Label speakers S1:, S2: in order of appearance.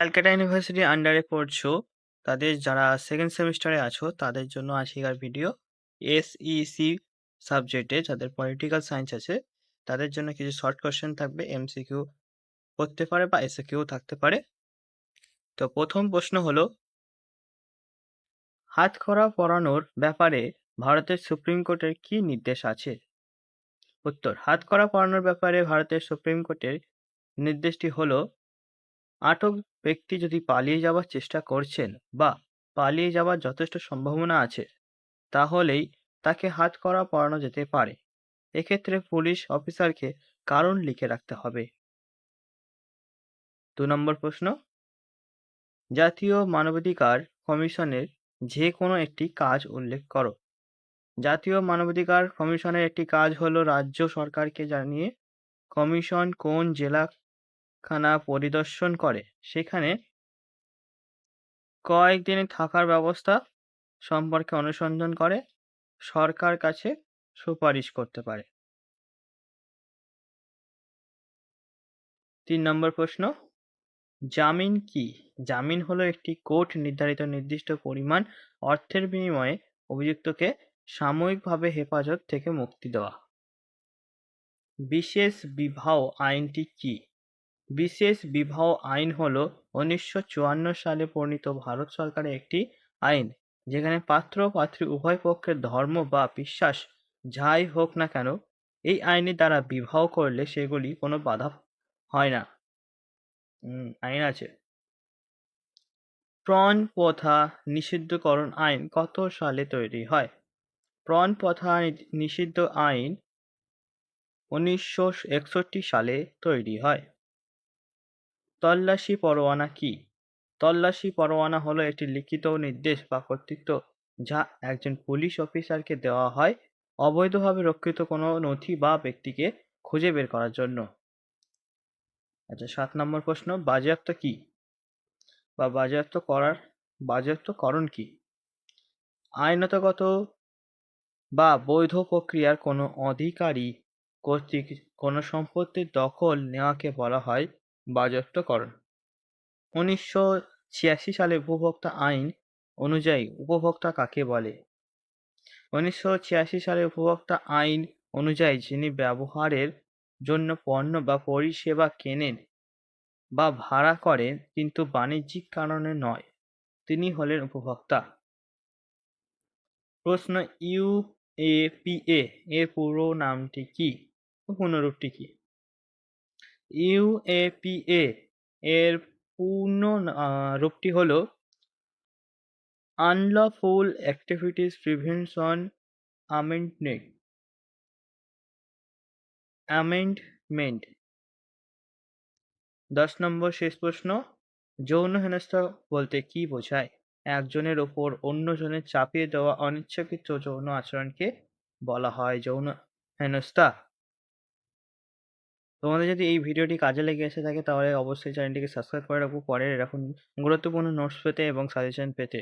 S1: Calcutta university আন্ডারে পড়ছো, তাদের যারা সেকেন্ড সেমিস্টারে আছো, তাদের জন্য আজকের ভিডিও এসইসি সাবজেক্টে যাদের পলিটিক্যাল সায়েন্স আছে, তাদের জন্য কিছু শর্ট কোশ্চেন থাকবে এমসিকিউ করতে পারে বা এসএকিউ থাকতে পারে। তো প্রথম প্রশ্ন হলো হাতকড়া পরানোর ব্যাপারে ভারতের সুপ্রিম কোর্টের কি নির্দেশ আছে? উত্তর হাতকড়া পরানোর ব্যাপারে ভারতের সুপ্রিম কোর্টের নির্দেশটি হলো আটক ব্যক্তি যদি পালিয়ে যাওয়ার চেষ্টা করছেন বা পালিয়ে যাওয়ার যথেষ্ট সম্ভাবনা আছে, তাহলেই তাকে হাতকড়া পরানো যেতে পারে। এক্ষেত্রে পুলিশ অফিসারকে কারণ লিখে রাখতে হবে। দু নম্বর প্রশ্ন। জাতীয় মানবাধিকার কমিশনের যে কোনো একটি কাজ উল্লেখ করো। জাতীয় মানবাধিকার কমিশনের একটি কাজ হলো রাজ্য সরকারকে জানিয়ে কমিশন কোন জেলাখানা পরিদর্শন করে। সেখানে কয়েকদিনে থাকার ব্যবস্থা সম্পর্কে অনুসন্ধান করে, সরকার কাছে সুপারিশ করতে পারে। তিন নম্বর প্রশ্ন, জামিন কি? জামিন হলো একটি কোর্ট নির্ধারিত নির্দিষ্ট পরিমাণ অর্থের বিনিময়ে অভিযুক্তকে সাময়িকভাবে হেফাজত থেকে মুক্তি দেওয়া। বিশেষ বিবাহ আইনটি কি? বিশেষ বিবাহ আইন হলো উনিশশো চুয়ান্ন সালে প্রণীত ভারত সরকারের একটি আইন, যেখানে পাত্র পাত্রী উভয় পক্ষের ধর্ম বা বিশ্বাস যাই হোক না কেন, এই আইনের দ্বারা বিবাহ করলে সেগুলি কোনো বাধা হয় না। আইন আছে। প্রণ প্রথা নিষিদ্ধকরণ আইন কত সালে তৈরি হয়? প্রণ প্রথা নিষিদ্ধ আইন উনিশশো একষট্টি সালে তৈরি হয়। তল্লাশি পরোয়ানা কি? তল্লাশি পরোয়ানা হলো একটি লিখিত নির্দেশ বা কর্তৃত্ব যা একজন পুলিশ অফিসারকে দেওয়া হয় অবৈধভাবে রক্ষিত কোনো নথি বা ব্যক্তিকে খুঁজে বের করার জন্য। আচ্ছা সাত নম্বর প্রশ্ন, বাজেয়াপ্ত কি? বা বাজেয়াপ্ত করার বাজেয়াপ্তকরণ কি? আইনতগত বা বৈধ প্রক্রিয়ার কোনো অধিকারী কর্তৃক কোনো সম্পত্তির দখল নেওয়াকে বলা হয় বাজেয়াপ্তকরণ উনিশশো ছিয়াশি সালে উপভোক্তা আইন অনুযায়ী উপভোক্তা কাকে বলে? উনিশশো ছিয়াশি সালে উপভোক্তা আইন অনুযায়ী যিনি ব্যবহারের জন্য পণ্য বা পরিষেবা কেনেন বা ভাড়া করেন কিন্তু বাণিজ্যিক কারণে নয়, তিনি হলেন উপভোক্তা। প্রশ্ন ইউএপিএ এর পুরো নামটি কি? পুনরূপটি কি? ইউএপিএ এর পূর্ণ রূপটি হলো unlawful activities prevention amendment. Amendment. দশ নম্বর শেষ প্রশ্ন, যৌন হেনস্থা বলতে কি বোঝায়? একজনের ওপর অন্যজনের চাপিয়ে দেওয়া অনিচ্ছাকৃত যৌন আচরণকে বলা হয় যৌন হেনস্থা। তোমাদের যদি এই ভিডিওটি কাজে লেগে এসে থাকে, তাহলে অবশ্যই চ্যানেলটিকে সাবস্ক্রাইব করে রাখব পরের এরকম গুরুত্বপূর্ণ নোটস পেতে এবং সাজেশন পেতে।